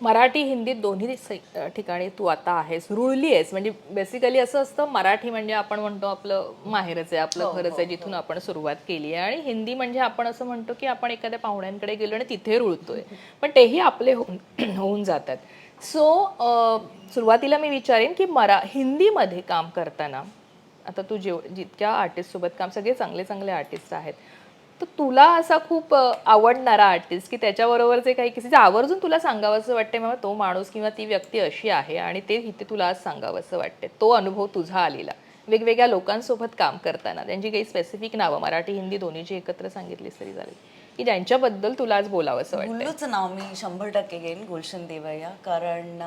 मराठी हिंदी दोन्ही ठिकाणी तू आता आहेस रुळली आहेस. म्हणजे बेसिकली असं असतं मराठी म्हणजे आपण म्हणतो आपलं माहेरच आहे आपलं घरच आहे जिथून आपण सुरुवात केली आहे. आणि हिंदी म्हणजे आपण असं म्हणतो की आपण एखाद्या पाहुण्यांकडे गेलो आणि तिथे रुळतोय. पण तेही आपले होऊन होऊन जातात. सो सुरुवातीला मी विचारेन की मरा हिंदीमध्ये काम करताना आता तू जेव जितक्या आर्टिस्ट सोबत काम सगळे चांगले चांगले आर्टिस्ट आहेत. तर तुला असा खूप आवडणारा आर्टिस्ट की त्याच्याबरोबर जे काही किसीचं आवर्जून तुला सांगावंसं वाटते मग तो माणूस किंवा ती व्यक्ती अशी आहे आणि ते इथे तुला आज सांगावंसं वाटते तो अनुभव तुझा आलेला. वेगवेगळ्या लोकांसोबत काम करताना त्यांची काही स्पेसिफिक नावं मराठी हिंदी दोन्हीची एकत्र सांगितलीस तरी चालेल की ज्यांच्याबद्दल तुला आज बोलावंसं वाटतं नाव मी शंभर टक्के घेईन गुलशन देवय्या. कारण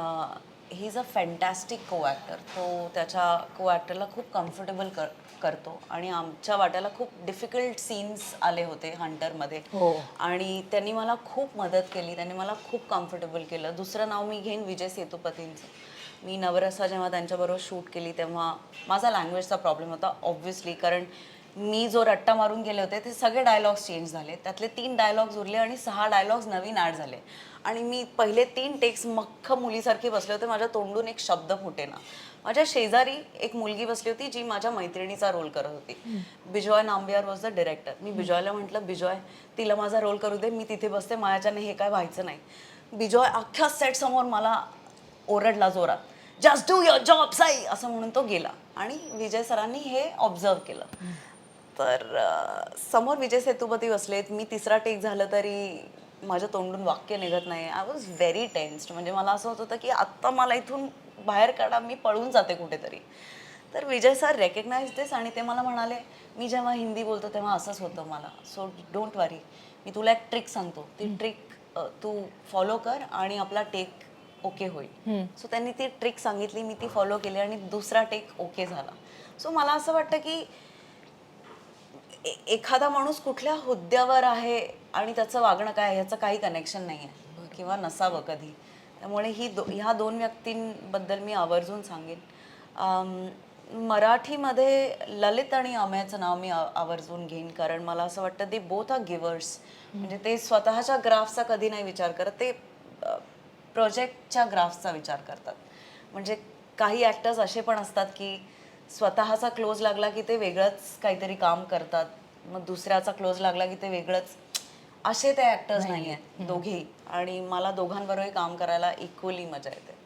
he is a fantastic co-actor तो त्याच्या को ॲक्टरला खूप कम्फर्टेबल कर करतो. आणि आमच्या वाट्याला खूप डिफिकल्ट सीन्स आले होते हंटरमध्ये हो. आणि त्यांनी मला खूप मदत केली. त्यांनी मला खूप कम्फर्टेबल केलं. दुसरं नाव मी घेईन विजय सेतुपतींचं. मी नवरसा जेव्हा त्यांच्याबरोबर शूट केली तेव्हा माझा लँग्वेजचा प्रॉब्लेम होता ऑब्व्हियसली कारण मी जो रट्टा मारून गेले होते ते सगळे डायलॉग्स चेंज झाले. त्यातले तीन डायलॉग्स उरले आणि सहा डायलॉग्स नवीन ॲड झाले. आणि मी पहिले तीन टेक्स मख्ख मुलीसारखी बसले होते. माझ्या तोंडून एक शब्द फुटेना माझ्या शेजारी एक मुलगी बसली होती जी माझ्या मैत्रिणीचा रोल करत होती. Bejoy Nambiar was the director मी बिजॉयला म्हटलं बिजॉय तिला माझा रोल करू दे मी तिथे बसते माझ्याच्याने हे काय व्हायचं नाही. बिजॉय अख्ख्या सेट समोर मला ओरडला जोरात. Just do your job Sai असं म्हणून तो गेला. आणि विजय सरांनी हे ऑब्झर्व केलं. तर अं, समोर विजय सेतुपती बसलेत. मी तिसरा टेक झालं तरी माझ्या तोंडून वाक्य निघत नाही. आय वॉज व्हेरी टेन्स्ड म्हणजे मला असं होत होतं की आत्ता मला इथून बाहेर काढा मी पळून जाते कुठेतरी. तर विजय सर रेकग्नाइज दिस आणि ते मला म्हणाले मी जेव्हा हिंदी बोलतो तेव्हा असंच होतं मला. सो डोंट वरी मी तुला एक ट्रिक सांगतो. ती ट्रिक तू फॉलो कर आणि आपला टेक ओके होईल. सो त्यांनी ती ट्रिक सांगितली मी ती फॉलो केली आणि दुसरा टेक ओके झाला. सो मला असं वाटतं की एखादा माणूस कुठल्या हुद्द्यावर आहे आणि त्याचं वागणं काय ह्याचं काही कनेक्शन नाही आहे. किंवा नसावं कधी. त्यामुळे ही दो ह्या दोन व्यक्तींबद्दल मी आवर्जून सांगेन. मराठीमध्ये ललित आणि अमयाचं नाव मी आवर्जून घेईन. कारण मला असं वाटतं ते बोथ आर गिवर्स म्हणजे ते स्वतःच्या ग्राफचा कधी नाही विचार करत. ते प्रोजेक्टच्या ग्राफचा विचार करतात. म्हणजे काही ॲक्टर्स असे पण असतात की स्वतःचा क्लोज लागला की ते वेगळंच काहीतरी काम करतात. मग दुसऱ्याचा क्लोज लागला की ते वेगळंच. असे ते ॲक्टर्स नाही. आहेत दोघेही आणि मला दोघांबरोबरही काम करायला इक्वली मजा येते.